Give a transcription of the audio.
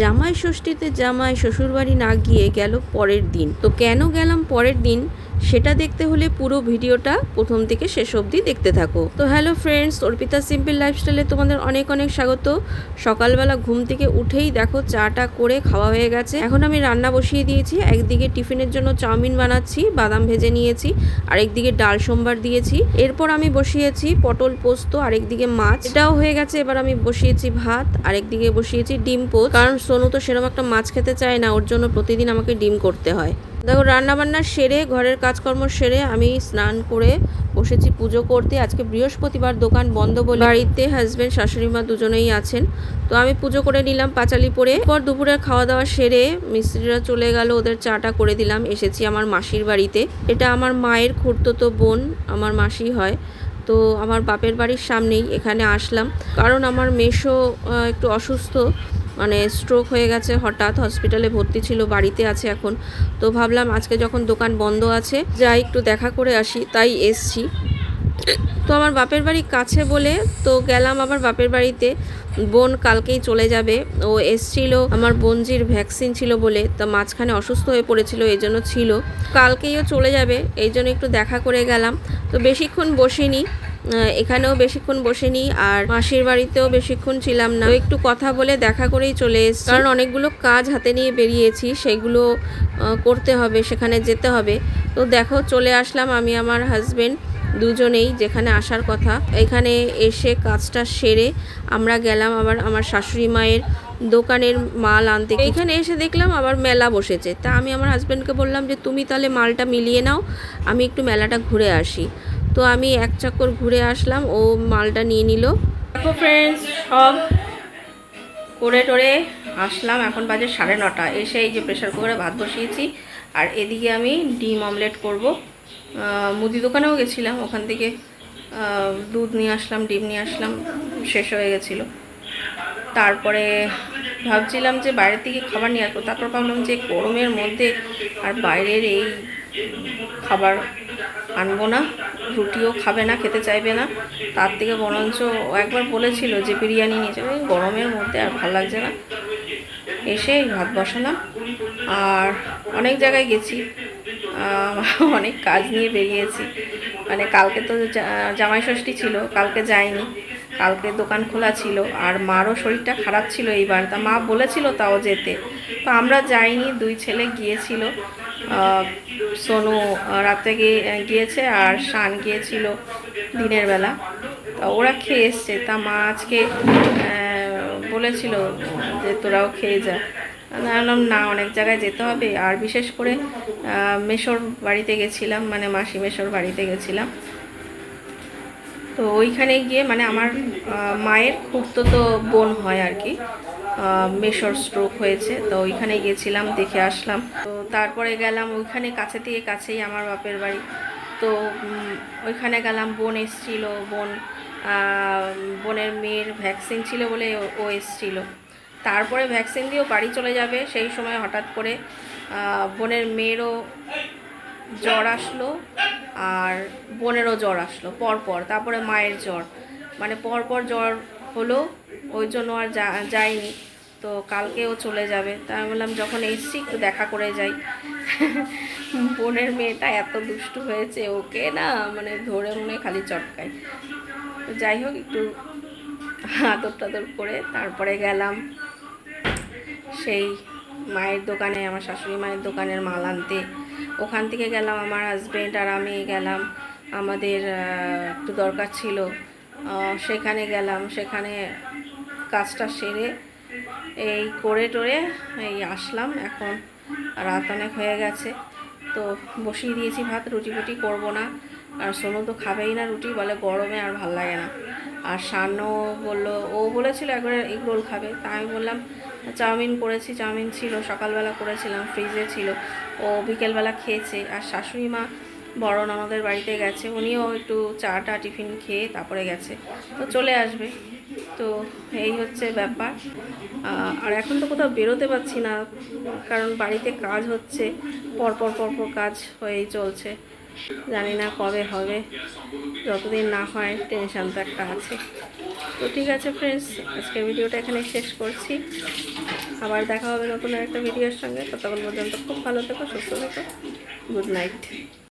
জামাই ষষ্ঠীতে জামাই শ্বশুরবাড়ি না গিয়ে গেল পরের দিন। তো কেন গেলাম পরের দিন? সেটা দেখতে হলে পুরো ভিডিওটা প্রথম থেকে শেষ অবধি দেখতে থাকো। তো হ্যালো ফ্রেন্ডস অর্পিতা সিম্পল লাইফস্টাইলে তোমাদের অনেক অনেক স্বাগত। সকালবেলা ঘুম থেকে উঠেই দেখো চাটা করে খাওয়া হয়ে গেছে। এখন আমি রান্না বসিয়ে দিয়েছি, একদিকে টিফিনের জন্য চাউমিন বানাচ্ছি, বাদাম ভেজে নিয়েছি, আরেকদিকে ডাল সোমবার দিয়েছি। এরপর আমি বসিয়েছি পটল পোস্ত, আরেকদিকে মাছ। এটাও হয়ে গেছে, এবার আমি বসিয়েছি ভাত, আরেকদিকে বসিয়েছি ডিম পোস্ত। কারণ সোনু তো সেরকম একটা মাছ খেতে চায় না, ওর জন্য প্রতিদিন আমাকে ডিম করতে হয়। দেখো, রান্নাবান্না সেরে, ঘরের কাজকর্ম সেরে আমি স্নান করে বসেছি পুজো করতে। আজকে বৃহস্পতিবার দোকান বন্ধ বলে বাড়িতে হাজবেন্ড শাশুড়ি মা দুজনেই আছেন। তো আমি পুজো করে নিলাম পাঁচালি পরে। পর দুপুরের খাওয়া দাওয়া সেরে মিস্ত্রিরা চলে গেল, ওদের চাটা করে দিলাম। এসেছি আমার মাসির বাড়িতে। এটা আমার মায়ের খুঁড়তো বোন, আমার মাসি হয়। তো আমার বাপের বাড়ির সামনেই এখানে আসলাম। কারণ আমার মেশো একটু অসুস্থ। মানে স্ট্রোক হয়ে গেছে, হঠাৎ হসপিটালে ভর্তি ছিল, বাড়িতে আছে এখন। তো ভাবলাম আজকে যখন দোকান বন্ধ আছে, যাই একটু দেখা করে আসি, তাই এসছি। তো আমার বাপের বাড়ি কাছে বলে তো গেলাম আমার বাপের বাড়িতে। বোন কালকেই চলে যাবে। ও এসছিল, আমার বোনজির ভ্যাকসিন ছিল বলে, তা মাঝখানে অসুস্থ হয়ে পড়েছিল, এই জন্য ছিল। কালকেই ও চলে যাবে, এই জন্য একটু দেখা করে গেলাম। তো বেশিক্ষণ বসিনি। এখানেও বেশিক্ষণ বসেনি আর মাসির বাড়িতেও বেশিক্ষণ ছিলাম না। একটু কথা বলে দেখা করেই চলে এসেছি। কারণ অনেকগুলো কাজ হাতে নিয়ে বেরিয়েছি, সেগুলো করতে হবে, সেখানে যেতে হবে। তো দেখো, চলে আসলাম আমি, আমার হাজবেন্ড দুজনেই, যেখানে আসার কথা। এখানে এসে কাজটা সেরে আমরা গেলাম আবার আমার শাশুড়ি মায়ের দোকানের মাল আনতে। এখানে এসে দেখলাম আবার মেলা বসেছে। তা আমি আমার হাজব্যান্ডকে বললাম যে, তুমি তাহলে মালটা মিলিয়ে নাও, আমি একটু মেলাটা ঘুরে আসি। তো আমি এক চক্কর ঘুরে আসলাম, ও মালটা নিয়ে নিল। দেখো ফ্রেন্ডস সব করে টোরে আসলাম, এখন বাজে সাড়ে নটা। এসে এই যে প্রেশার কুকারে ভাত বসিয়েছি, আর এদিকে আমি ডিম অমলেট করব। মুদি দোকানেও গেছিলাম, ওখান থেকে দুধ নিয়ে আসলাম, ডিম নিয়ে আসলাম, শেষ হয়ে গেছিল। তারপরে ভাবছিলাম যে বাইরের থেকে খাবার নিয়ে আসব, তারপর ভাবলাম যে গরমের মধ্যে আর বাইরের এই খাবার আনব না। রুটিও খাবে না, খেতে চাইবে না। তার থেকে বরঞ্চ একবার বলেছিল যে বিরিয়ানি নিয়ে যাবে। গরমের মধ্যে আর ভালো লাগছে না। এসে ভাত বসালাম। আর অনেক জায়গায় গেছি। অনেক কাজ নিয়ে বেরিয়েছি। মানে কালকে তো জামাই ষষ্ঠী ছিল, কালকে যাইনি। কালকে দোকান খোলা ছিল। আর মারও শরীরটা খারাপ ছিল এইবার। তা মা বলেছিল তাও যেতে। তো আমরা যাইনি, দুই ছেলে গিয়েছিল। সোনু আহ, রাতে গিয়ে গিয়েছে আর শান গিয়েছিল দিনের বেলা। তা ওরা খেয়ে এসছে। তা মা আজকে বলেছিল যে তোরাও খেয়ে যা। আমি বললাম না অনেক জায়গায় যেতে হবে। আর বিশেষ করে মেশোর বাড়িতে গেছিলাম মানে মাসি মেশোর বাড়িতে গেছিলাম। তো ওইখানে গিয়ে মানে আমার মায়ের খুঁড়তো তো বোন হয় আর কি। মেশোর স্ট্রোক হয়েছে। তো ওইখানে গেছিলাম দেখে আসলাম। তো তারপরে গেলাম ওইখানে কাছে থেকে কাছেই আমার বাপের বাড়ি। তো ওইখানে গেলাম, বোন এসছিল, বোন বোনের মেয়ের ভ্যাকসিন ছিল বলে ও- এসছিল। তারপরে ভ্যাকসিন দিয়েও বাড়ি চলে যাবে। সেই সময় হঠাৎ করে বোনের মেয়েরও জ্বর আসলো আর বোনেরও জ্বর আসলো, পরপর। তারপরে মায়ের জ্বর। মানে পরপর জ্বর হলো, ওই জন্য আর যা- যাইনি তো কালকেও চলে যাবে। তা আমি বললাম, যখন এসছি, একটু দেখা করে যাই। বোনের মেয়েটা এত দুষ্টু হয়েছে, ওকে না মানে ধরে মনে খালি চটকায়। তো যাই হোক, একটু আদর টাদর করে তারপরে গেলাম সেই মায়ের দোকানে, আমার শাশুড়ি মায়ের দোকানের মাল আনতে। ওখান থেকে গেলাম, আমার হাজবেন্ড আর আমি গেলাম। আমাদের একটু দরকার ছিল। সেখানে গেলাম, সেখানে কাজটা সেরে এই করে টোরে এই আসলাম। এখন রাত অনেক হয়ে গেছে, তো বসিয়ে দিয়েছি ভাত, রুটি ফুটি করব না। আর সোনু তো খাবেই না রুটি, বলে গরমে আর ভালো লাগে না। আর সানও বলল, ও বলেছিল একবার এগ রোল খাবে। তা আমি বললাম, চাউমিন করেছি, চাউমিন ছিল, সকালবেলা করেছিলাম, ফ্রিজে ছিল। ও বিকেলবেলা খেয়েছে। আর শাশুড়ি মা বড় ননদের বাড়িতে গেছে। উনিও একটু চা টা টিফিন খেয়ে তারপরে গেছে। তো চলে আসবে। তো এই হচ্ছে ব্যাপার। আর এখন তো কোথাও বেরোতে পারছি না, কারণ বাড়িতে কাজ হচ্ছে। পরপর পরপর কাজ হয়েই চলছে। জানি না কবে হবে। যতদিন না হয় টেনশান তো একটা আছে। তো ঠিক আছে ফ্রেন্ডস আজকের ভিডিওটা এখানে শেষ করছি। আবার দেখা হবে নতুন একটা ভিডিওর সঙ্গে। ততক্ষণ পর্যন্ত খুব ভালো থেকো, সুস্থ থেকো। Good night